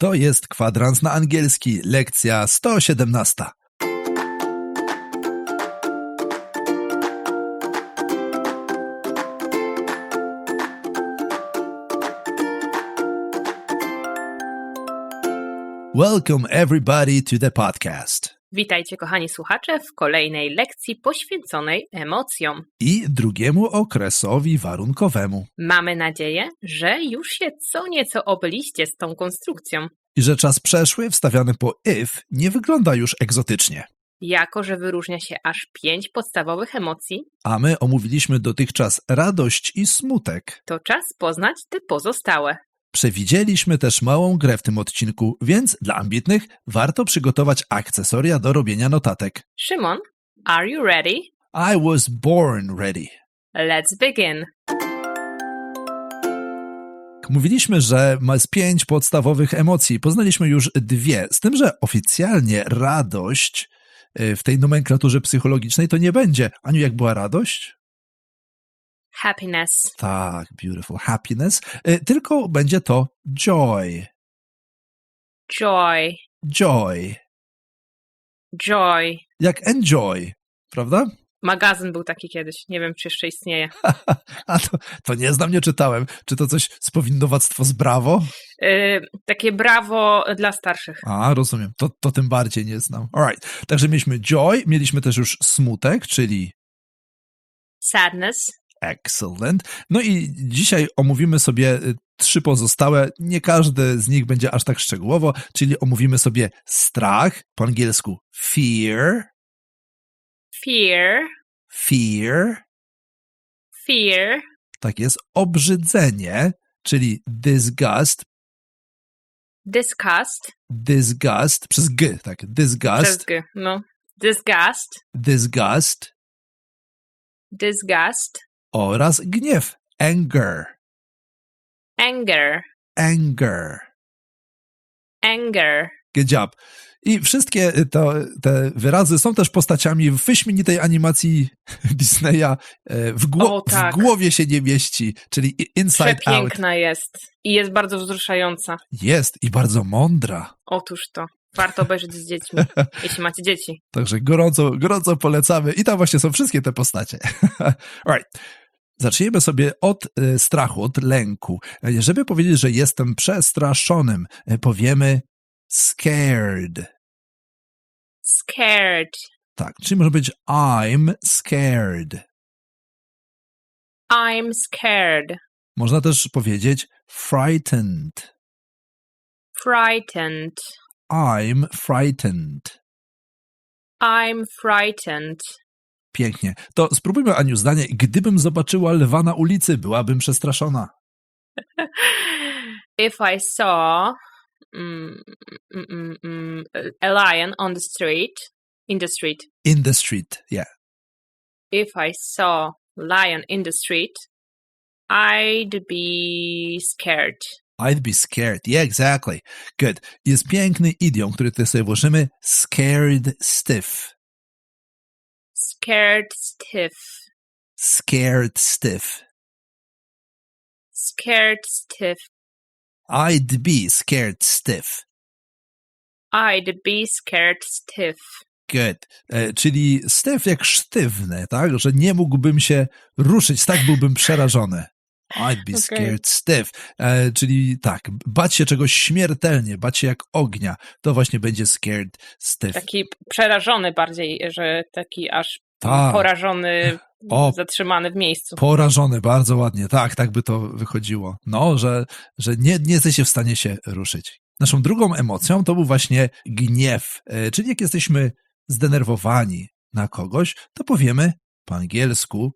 To jest kwadrans na angielski, lekcja 117. Welcome everybody to the podcast. Witajcie, kochani słuchacze, w kolejnej lekcji poświęconej emocjom. I drugiemu okresowi warunkowemu. Mamy nadzieję, że już się co nieco obyliście z tą konstrukcją, I że czas przeszły wstawiany po if nie wygląda już egzotycznie. jako że wyróżnia się aż pięć podstawowych emocji, A my omówiliśmy dotychczas radość i smutek. to czas poznać te pozostałe. Przewidzieliśmy też małą grę w tym odcinku, więc dla ambitnych warto przygotować akcesoria do robienia notatek. Szymon, are you ready? I was born ready. Let's begin. Mówiliśmy, że ma z pięć podstawowych emocji. Poznaliśmy już dwie, z tym, że oficjalnie radość y, w tej nomenklaturze psychologicznej to nie będzie. Aniu, jak była radość? Happiness, Tak, beautiful happiness. Y, Tylko będzie to joy. joy, Joy. joy. Jak enjoy, prawda? Magazyn był taki kiedyś, nie wiem czy jeszcze istnieje. A to, to nie znam, nie czytałem. Czy to coś z powinowactwo z brawo? Yy, takie brawo dla starszych. A, rozumiem. To, to tym bardziej nie znam. Alright. Także mieliśmy joy, mieliśmy też już smutek, czyli Sadness, excellent. No i dzisiaj omówimy sobie y, trzy pozostałe. Nie każdy z nich będzie aż tak szczegółowo, czyli omówimy sobie strach, po angielsku fear, fear, fear, fear, tak jest, obrzydzenie, czyli disgust, disgust, disgust, przez g, tak, przez disgust, G, no. Disgust, disgust. Disgust, oraz gniew, anger, anger, anger. anger. Good job. I wszystkie to, te wyrazy są też postaciami w wyśmienitej animacji Disneya. e, W, gło- O, tak. w głowie się nie mieści, czyli Inside Out. Przepiękna jest i jest bardzo wzruszająca. Jest i bardzo mądra. Otóż to. Warto obejrzeć z dziećmi, jeśli macie dzieci. Także gorąco, gorąco polecamy. I tam właśnie są wszystkie te postacie. Alright. Zacznijmy sobie od e, strachu, od lęku. E, Żeby powiedzieć, że jestem przestraszonym, e, powiemy scared. Scared, Tak, czyli może być I'm scared. I'm scared, Można też powiedzieć frightened. frightened, I'm frightened. I'm frightened. Pięknie. To spróbujmy, Aniu, zdanie. Gdybym zobaczyła lwa na ulicy, byłabym przestraszona. If I saw mm, mm, mm, mm, a lion on the street, in the street, In the street, yeah. if I saw lion in the street, I'd be scared. I'd be scared. Yeah, exactly. Good. Jest piękny idiom, który tutaj sobie włożymy. Scared stiff. Scared stiff. Scared stiff. Scared stiff. I'd be scared stiff. I'd be scared stiff. Good. E, czyli stiff jak sztywny, tak? Że nie mógłbym się ruszyć, tak byłbym przerażony. I'd be scared stiff. E, czyli tak, bać się czegoś śmiertelnie, bać się jak ognia, to właśnie będzie scared stiff. Taki przerażony bardziej, że taki aż Tak. porażony, O. zatrzymany w miejscu. Porażony, bardzo ładnie. Tak, tak by to wychodziło. No, że, że nie, nie jesteście w stanie się ruszyć. Naszą drugą emocją to był właśnie gniew, e, czyli jak jesteśmy zdenerwowani na kogoś, to powiemy po angielsku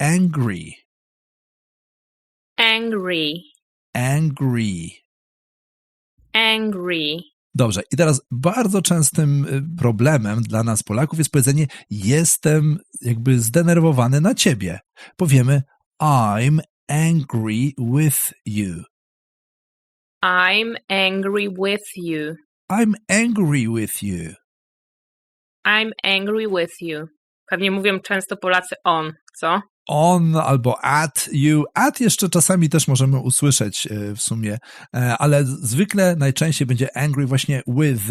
angry, Angry. angry. Angry. Dobrze, i teraz bardzo częstym y, problemem dla nas Polaków jest powiedzenie jestem jakby zdenerwowany na ciebie. Powiemy I'm angry with you. I'm angry with you. I'm angry with you. I'm angry with you. Pewnie mówią często Polacy on, co? On albo at you. At jeszcze czasami też możemy usłyszeć e, w sumie, e, ale zwykle najczęściej będzie angry właśnie with.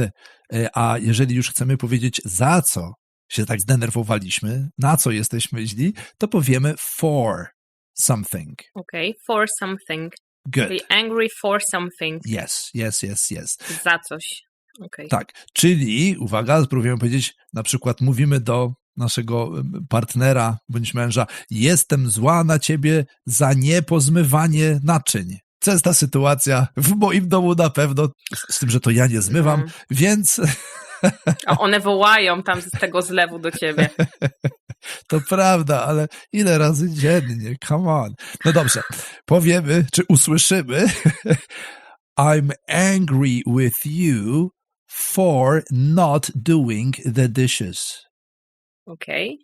E, A jeżeli już chcemy powiedzieć za co się tak zdenerwowaliśmy, na co jesteśmy źli, to powiemy for something. Okay, for something. Good. Be angry for something. Yes, yes, yes, yes. Za coś. Okay. Tak, czyli, uwaga, spróbujemy powiedzieć, na przykład mówimy do naszego partnera bądź męża, jestem zła na ciebie za niepozmywanie naczyń. Częsta sytuacja, w moim domu na pewno, z z tym, że to ja nie zmywam, Mhm. więc A one wołają tam z tego zlewu do ciebie. to prawda, ale ile razy dziennie, come on. No dobrze, powiemy, czy usłyszymy, I'm angry with you for not doing the dishes. Okay.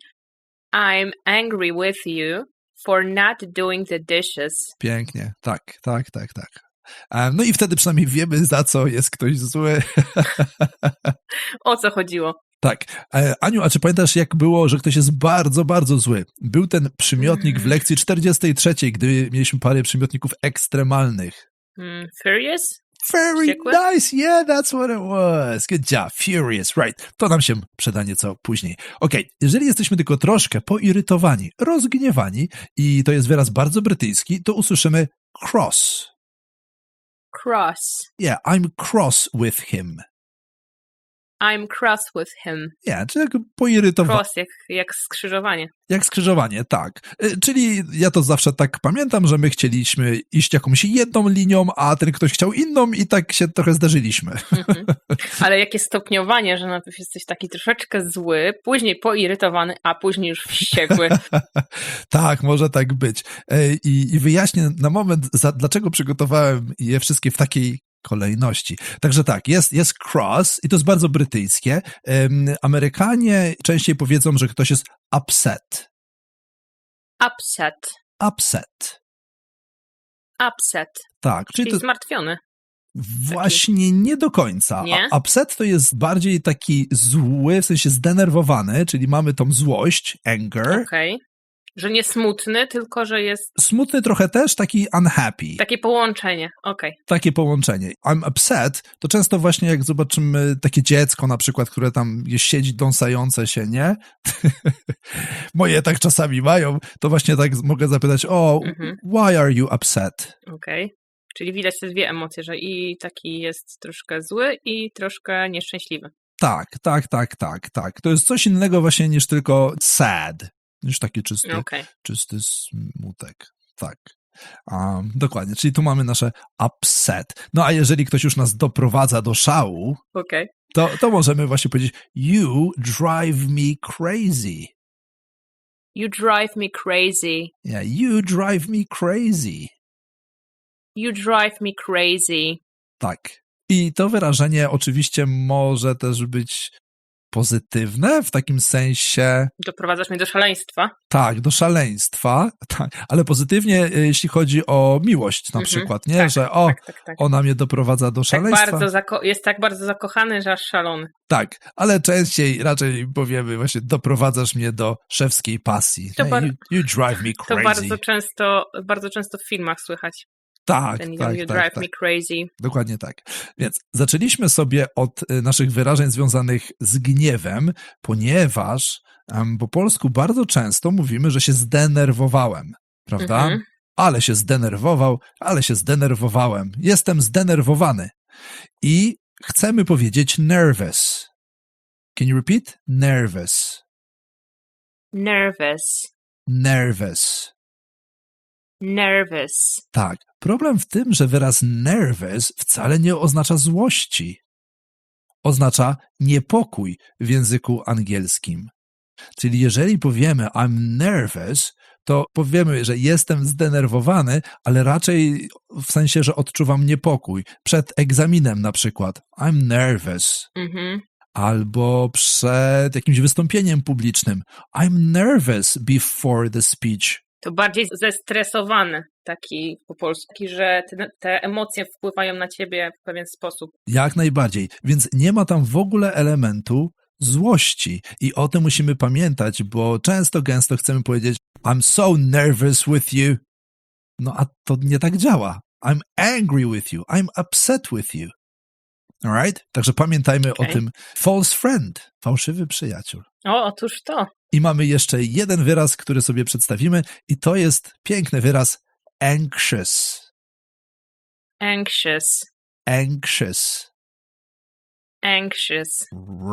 I'm angry with you for not doing the dishes. Pięknie, tak, tak, tak, tak. Em, No i wtedy przynajmniej wiemy, za co jest ktoś zły. O co chodziło? Tak. E, Aniu, a czy pamiętasz, jak było, że ktoś jest bardzo, bardzo zły? Był ten przymiotnik w lekcji 43, gdy mieliśmy parę przymiotników ekstremalnych. Mm, furious? Very nice, yeah, that's what it was. Good job, furious, right. To nam się przyda nieco później. Okej, jeżeli jesteśmy tylko troszkę poirytowani, rozgniewani i to jest wyraz bardzo brytyjski, to usłyszymy cross. Cross. Yeah, I'm cross with him. I'm cross with him. Yeah, czyli jak poirytowany. Cross jak, jak skrzyżowanie. Jak skrzyżowanie, tak. Y, Czyli ja to zawsze tak pamiętam, że my chcieliśmy iść jakąś jedną linią, a ten ktoś chciał inną i tak się trochę zdarzyliśmy. Mhm. Ale jakie stopniowanie, że najpierw jesteś taki troszeczkę zły, później poirytowany, a później już wściekły. tak, może tak być. E, I, i wyjaśnię na moment, za, dlaczego przygotowałem je wszystkie w takiej kolejności. Także tak, jest, jest cross i to jest bardzo brytyjskie. Amerykanie częściej powiedzą, że ktoś jest upset. Upset. Upset. Upset. Tak, czyli Czyli to zmartwiony. Właśnie nie do końca. Nie? A upset to jest bardziej taki zły, w sensie zdenerwowany, czyli mamy tą złość, anger. Okej. Że nie smutny, tylko że jest Smutny trochę też, taki unhappy. takie połączenie. Okej. Takie połączenie. I'm upset to często właśnie jak zobaczymy takie dziecko na przykład, które tam siedzi dąsające się, nie? Moje tak czasami mają, to właśnie tak mogę zapytać, o, Mhm. why are you upset? Okej. Czyli widać te dwie emocje, że i taki jest troszkę zły i troszkę nieszczęśliwy. Tak, tak, tak, tak, tak. To jest coś innego właśnie niż tylko sad, niż taki czysty, Okej. czysty smutek. Tak. Um, dokładnie, czyli tu mamy nasze upset. No a jeżeli ktoś już nas doprowadza do szału, Okej. to, to możemy właśnie powiedzieć You drive me crazy. You drive me crazy. Yeah, you drive me crazy. You drive me crazy. Tak. I to wyrażenie oczywiście może też być pozytywne w takim sensie, Doprowadzasz mnie do szaleństwa. tak, do szaleństwa, tak, ale pozytywnie, y, jeśli chodzi o miłość na Mhm, przykład, nie? tak, Że o, Tak, tak, tak. ona mnie doprowadza do Tak szaleństwa. jest tak bardzo zakochany, że aż szalony. Tak, ale częściej raczej powiemy właśnie doprowadzasz mnie do szewskiej pasji. To you, you drive me To crazy. bardzo często, bardzo często w filmach słychać. Tak, Ten tak, you tak, drive tak. me crazy. Dokładnie tak. Więc zaczęliśmy sobie od y, naszych wyrażeń związanych z gniewem, ponieważ em, po polsku bardzo często mówimy, że się zdenerwowałem, prawda? Mhm. Ale się zdenerwował, ale się zdenerwowałem. Jestem zdenerwowany. I chcemy powiedzieć nervous. Can you repeat? Nervous. Nervous. Nervous. Nervous. Tak. Problem w tym, że wyraz nervous wcale nie oznacza złości. Oznacza niepokój w języku angielskim. Czyli jeżeli powiemy I'm nervous, to powiemy, że jestem zdenerwowany, ale raczej w sensie, że odczuwam niepokój. Przed egzaminem na przykład. I'm nervous. Mhm. Albo przed jakimś wystąpieniem publicznym. I'm nervous before the speech. To bardziej zestresowany taki po polsku, taki, że te, te emocje wpływają na ciebie w pewien sposób. Jak najbardziej. Więc nie ma tam w ogóle elementu złości. I o tym musimy pamiętać, bo często, gęsto chcemy powiedzieć I'm so nervous with you. No a to nie tak działa. I'm angry with you. I'm upset with you. Alright? Także pamiętajmy Okej. o tym false friend, fałszywy przyjaciel. O, otóż to. I mamy jeszcze jeden wyraz, który sobie przedstawimy i to jest piękny wyraz anxious. Anxious. Anxious. Anxious.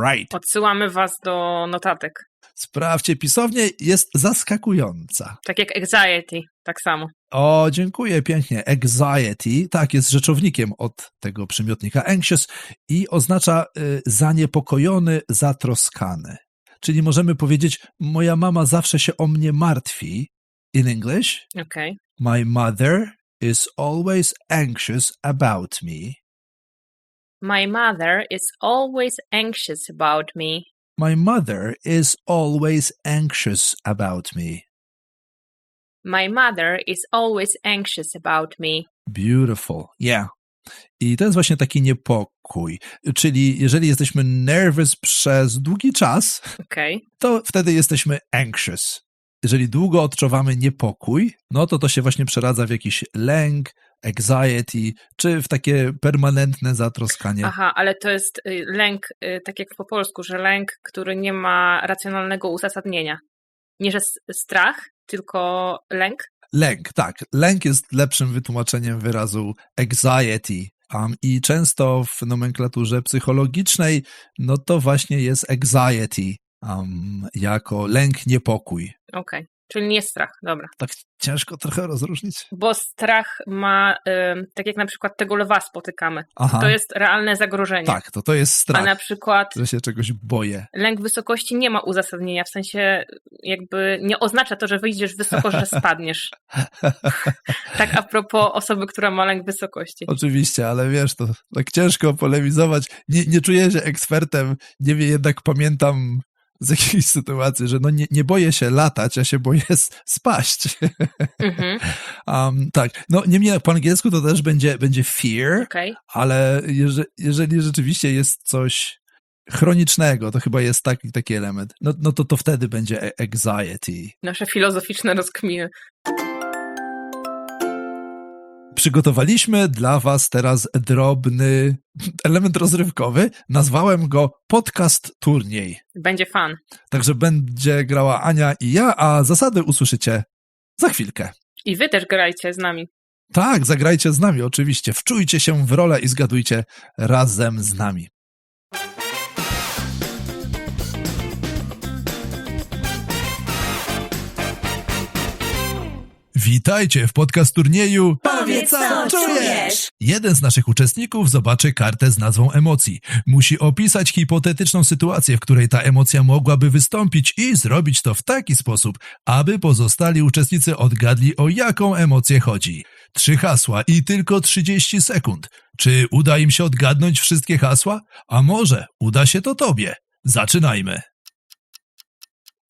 Right. Odsyłamy was do notatek. Sprawdźcie pisownię, jest zaskakująca. Tak jak anxiety, tak samo. O, dziękuję pięknie. Anxiety, tak, jest rzeczownikiem od tego przymiotnika anxious i oznacza y, zaniepokojony, zatroskany. Czyli możemy powiedzieć, moja mama zawsze się o mnie martwi. In English, Okej. my mother is always anxious about me. My mother is always anxious about me. My mother is always anxious about me. My mother is always anxious about me. Beautiful. Yeah. I to jest właśnie taki niepokój. Czyli jeżeli jesteśmy nervous przez długi czas, Okej. to wtedy jesteśmy anxious. Jeżeli długo odczuwamy niepokój, no to to się właśnie przeradza w jakiś lęk, anxiety, czy w takie permanentne zatroskanie. Aha, ale to jest y, lęk, y, tak jak po polsku, że lęk, który nie ma racjonalnego uzasadnienia. Nie, że strach, tylko lęk. Lęk, tak. Lęk jest lepszym wytłumaczeniem wyrazu anxiety. Um, I często w nomenklaturze psychologicznej, no to właśnie jest anxiety um, jako lęk, niepokój. Okej. Czyli nie strach, dobra. Tak ciężko trochę rozróżnić. Bo strach ma, ym, tak jak na przykład tego lwa spotykamy, Aha, to jest realne zagrożenie. tak, to to jest A strach, na przykład że się czegoś boję. lęk wysokości nie ma uzasadnienia, w sensie jakby nie oznacza to, że wyjdziesz wysoko, że spadniesz. Tak a propos osoby, która ma lęk wysokości. Oczywiście, ale wiesz, to tak ciężko polemizować. Nie, nie czuję się ekspertem, nie wiem, jednak pamiętam z jakiejś sytuacji, że no nie, nie boję się latać, ja się boję spaść. Mhm, Um, tak, no niemniej po angielsku to też będzie, będzie fear, okej. ale jeżeli, jeżeli rzeczywiście jest coś chronicznego, to chyba jest taki, taki element, no, no to, to wtedy będzie a- anxiety. Nasze filozoficzne rozkminy. Przygotowaliśmy dla Was teraz drobny element rozrywkowy. Nazwałem go podcast turniej. Będzie fan. Także będzie grała Ania i ja, a zasady usłyszycie za chwilkę. I wy też grajcie z nami. Tak, zagrajcie z nami oczywiście. Wczujcie się w rolę i zgadujcie razem z nami. Witajcie w podcast turnieju Powiedz, co czujesz. Jeden z naszych uczestników zobaczy kartę z nazwą emocji. Musi opisać hipotetyczną sytuację, w której ta emocja mogłaby wystąpić i zrobić to w taki sposób, aby pozostali uczestnicy odgadli o jaką emocję chodzi. Trzy hasła i tylko 30 sekund. Czy uda im się odgadnąć wszystkie hasła? A może uda się to tobie? Zaczynajmy.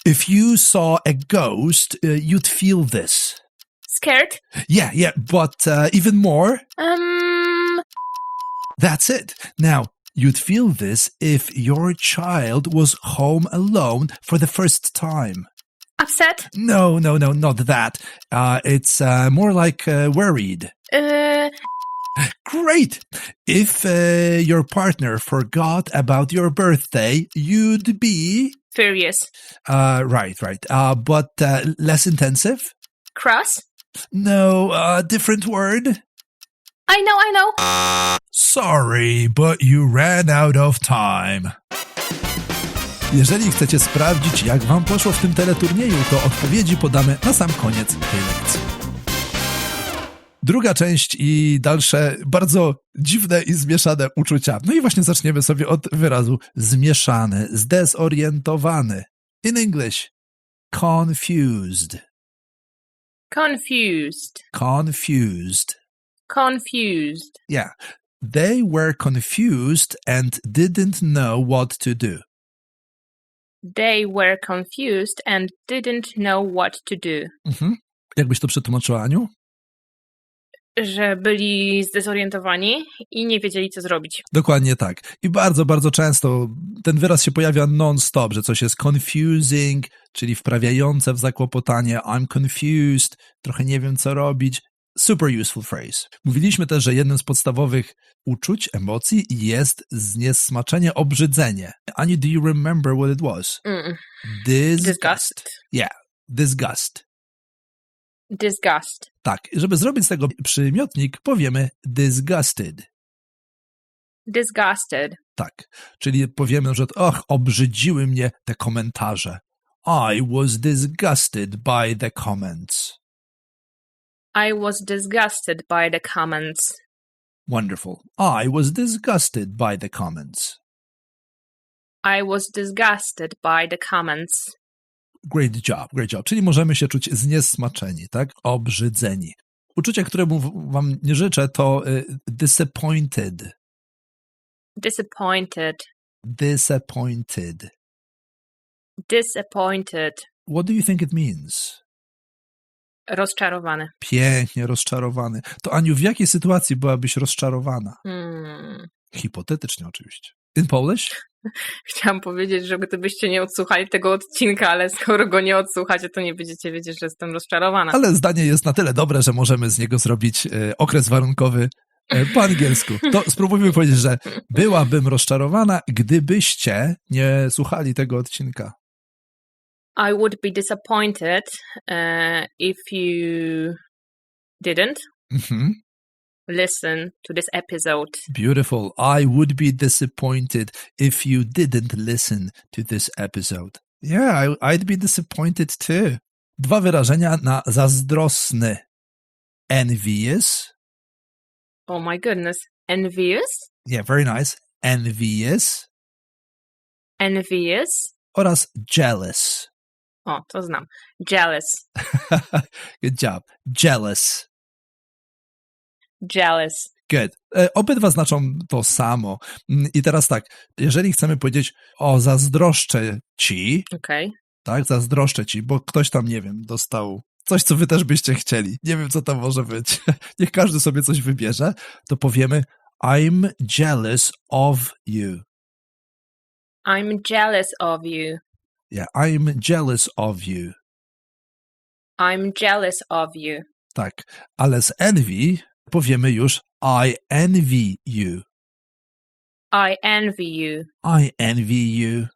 If you saw a ghost, uh, you'd feel this. Scared? Yeah, yeah, but uh, even more, Um, That's it. Now, you'd feel this if your child was home alone for the first time. upset? No, no, no, not that. Uh, it's uh, more like uh, worried. Uh, Great. If uh, your partner forgot about your birthday, you'd be. furious? Uh, right, right. Uh, but uh, less intensive? Cross? No, uh, different word? I know, I know. Sorry, but you ran out of time. Jeżeli chcecie sprawdzić, jak wam poszło w tym teleturnieju, to odpowiedzi podamy na sam koniec tej lekcji. Druga część i dalsze bardzo dziwne i zmieszane uczucia. No i właśnie zaczniemy sobie od wyrazu zmieszany, zdezorientowany. In English, confused, Confused. confused. Confused. Yeah. They were confused and didn't know what to do. They were confused and didn't know what to do. Mhm. Jakbyś to przetłumaczyła, Aniu? Że byli zdezorientowani i nie wiedzieli, co zrobić. Dokładnie tak. I bardzo, bardzo często ten wyraz się pojawia non-stop, że coś jest confusing, czyli wprawiające w zakłopotanie. I'm confused, trochę nie wiem, co robić. Super useful phrase. Mówiliśmy też, że jednym z podstawowych uczuć, emocji jest zniesmaczenie, obrzydzenie. Ani, do you remember what it was? Mm. Disgust. Disgust. Disgust. Disgust. Tak, żeby zrobić z tego przymiotnik, powiemy disgusted. Disgusted. Tak, czyli powiemy, że och, obrzydziły mnie te komentarze. I was disgusted by the comments. I was disgusted by the comments. Wonderful. I was disgusted by the comments. I was disgusted by the comments. Great job, great job. Czyli możemy się czuć zniesmaczeni, tak? Obrzydzeni. Uczucie, któremu wam nie życzę, to y, disappointed. Disappointed. Disappointed. Disappointed. What do you think it means? Rozczarowany. Pięknie rozczarowany. To Aniu, w jakiej sytuacji byłabyś rozczarowana? Hmm. Hipotetycznie oczywiście. In Polish? Chciałam powiedzieć, że gdybyście nie odsłuchali tego odcinka, ale skoro go nie odsłuchacie, to nie będziecie wiedzieć, że jestem rozczarowana. Ale zdanie jest na tyle dobre, że możemy z niego zrobić e, okres warunkowy e, po angielsku. To spróbujmy powiedzieć, że byłabym rozczarowana, gdybyście nie słuchali tego odcinka. I would be disappointed uh, if you didn't Mhm. Listen to this episode. Beautiful. I would be disappointed if you didn't listen to this episode. Yeah, I, I'd be disappointed too. Dwa wyrażenia na zazdrosny. Envious. Oh my goodness. Envious? Yeah, very nice. Envious. Envious? Oraz jealous. O, to znam. Jealous. Good job. Jealous. Jealous. Good. E, Obydwa znaczą to samo. Mm, I teraz tak, jeżeli chcemy powiedzieć o zazdroszczę ci, Okej. tak, zazdroszczę ci, bo ktoś tam, nie wiem, dostał coś, co wy też byście chcieli. Nie wiem, co to może być. Niech każdy sobie coś wybierze, to powiemy I'm jealous of you. I'm jealous of you. Yeah, I'm jealous of you. I'm jealous of you. Tak, ale z envy powiemy już I envy you. I envy you. I envy you.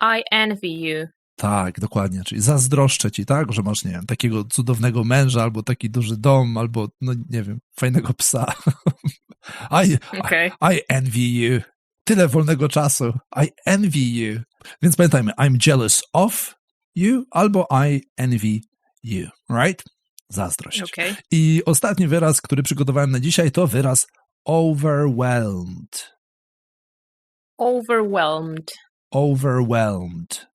I envy you. Tak, dokładnie. Czyli zazdroszczę ci, tak, że masz, nie wiem, takiego cudownego męża, albo taki duży dom, albo, no nie wiem, fajnego psa. I, Okej. I envy you. Tyle wolnego czasu. I envy you. Więc pamiętajmy, I'm jealous of you, albo I envy you, right? Zazdrość. Okej. I ostatni wyraz, który przygotowałem na dzisiaj, to wyraz overwhelmed. Overwhelmed. Overwhelmed.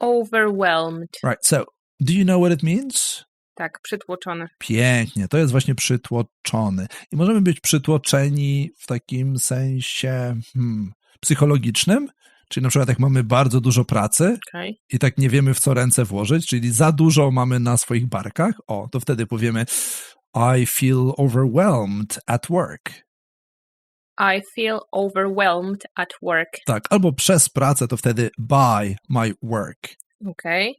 Overwhelmed. Right, so, do you know what it means? Tak, przytłoczony. Pięknie, to jest właśnie przytłoczony. I możemy być przytłoczeni w takim sensie hmm, psychologicznym, czyli na przykład jak mamy bardzo dużo pracy Okej. i tak nie wiemy w co ręce włożyć, czyli za dużo mamy na swoich barkach, o, to wtedy powiemy I feel overwhelmed at work. I feel overwhelmed at work. Tak, albo przez pracę to wtedy by my work. Okej.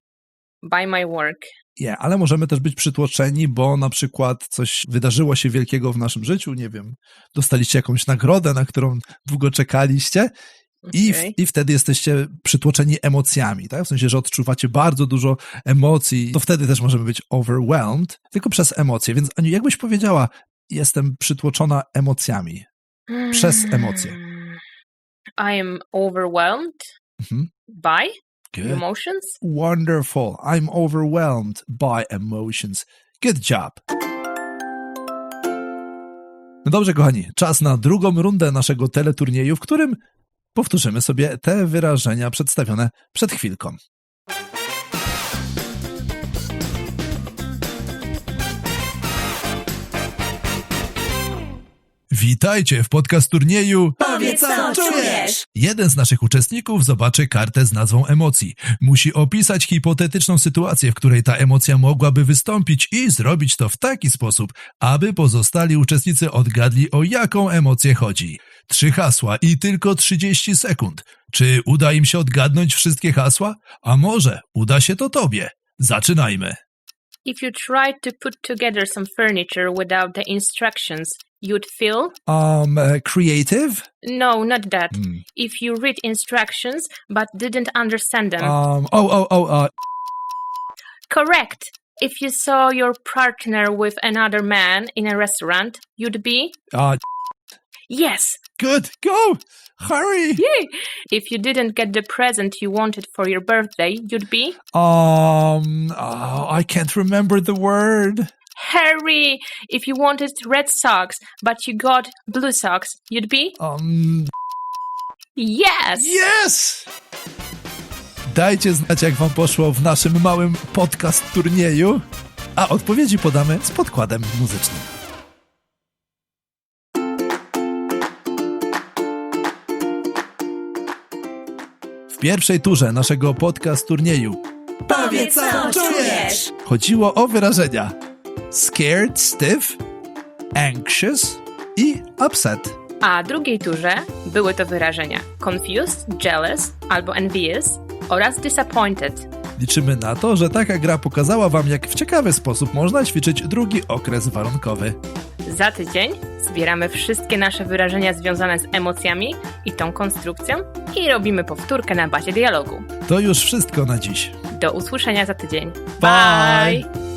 By my work. Yeah, ale możemy też być przytłoczeni, bo na przykład coś wydarzyło się wielkiego w naszym życiu, nie wiem, dostaliście jakąś nagrodę, na którą długo czekaliście i, w, Okej. i wtedy jesteście przytłoczeni emocjami, tak? W sensie, że odczuwacie bardzo dużo emocji, to wtedy też możemy być overwhelmed, tylko przez emocje. Więc Aniu, jakbyś powiedziała, jestem przytłoczona emocjami. Przez emocje. Mm. I am overwhelmed Mhm. by Good. emotions. Wonderful. I'm overwhelmed by emotions. Good job. No dobrze, kochani, czas na drugą rundę naszego teleturnieju, w którym powtórzymy sobie te wyrażenia przedstawione przed chwilką. Witajcie w podcast turnieju Powiedz co czujesz. Jeden z naszych uczestników zobaczy kartę z nazwą emocji. Musi opisać hipotetyczną sytuację, w której ta emocja mogłaby wystąpić i zrobić to w taki sposób, aby pozostali uczestnicy odgadli o jaką emocję chodzi. Trzy hasła i tylko 30 sekund. Czy uda im się odgadnąć wszystkie hasła? A może uda się to tobie? Zaczynajmy. If you tried to put together some furniture without the instructions, you'd feel? Um, uh, creative? No, not that. Hmm. If you read instructions but didn't understand them. Um, oh, oh, oh, uh, Correct. If you saw your partner with another man in a restaurant, you'd be? uh, Yes. good, go! Hurry! Yay. If you didn't get the present you wanted for your birthday, you'd be? Um, oh, I can't remember the word. Harry. If you wanted red socks but you got blue socks, you'd be? Um, Yes. yes! Dajcie znać, jak wam poszło w naszym małym podcast turnieju, a odpowiedzi podamy z podkładem muzycznym. Pierwszej turze naszego podcast turnieju Powiedz co czujesz. chodziło o wyrażenia scared, stiff, anxious i upset. A drugiej turze były to wyrażenia confused, jealous albo envious oraz disappointed. Liczymy na to, że taka gra pokazała Wam, jak w ciekawy sposób można ćwiczyć drugi okres warunkowy. Za tydzień zbieramy wszystkie nasze wyrażenia związane z emocjami i tą konstrukcją i robimy powtórkę na bazie dialogu. To już wszystko na dziś. Do usłyszenia za tydzień. Bye. Bye.